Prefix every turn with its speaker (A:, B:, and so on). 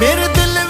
A: मेरे दिल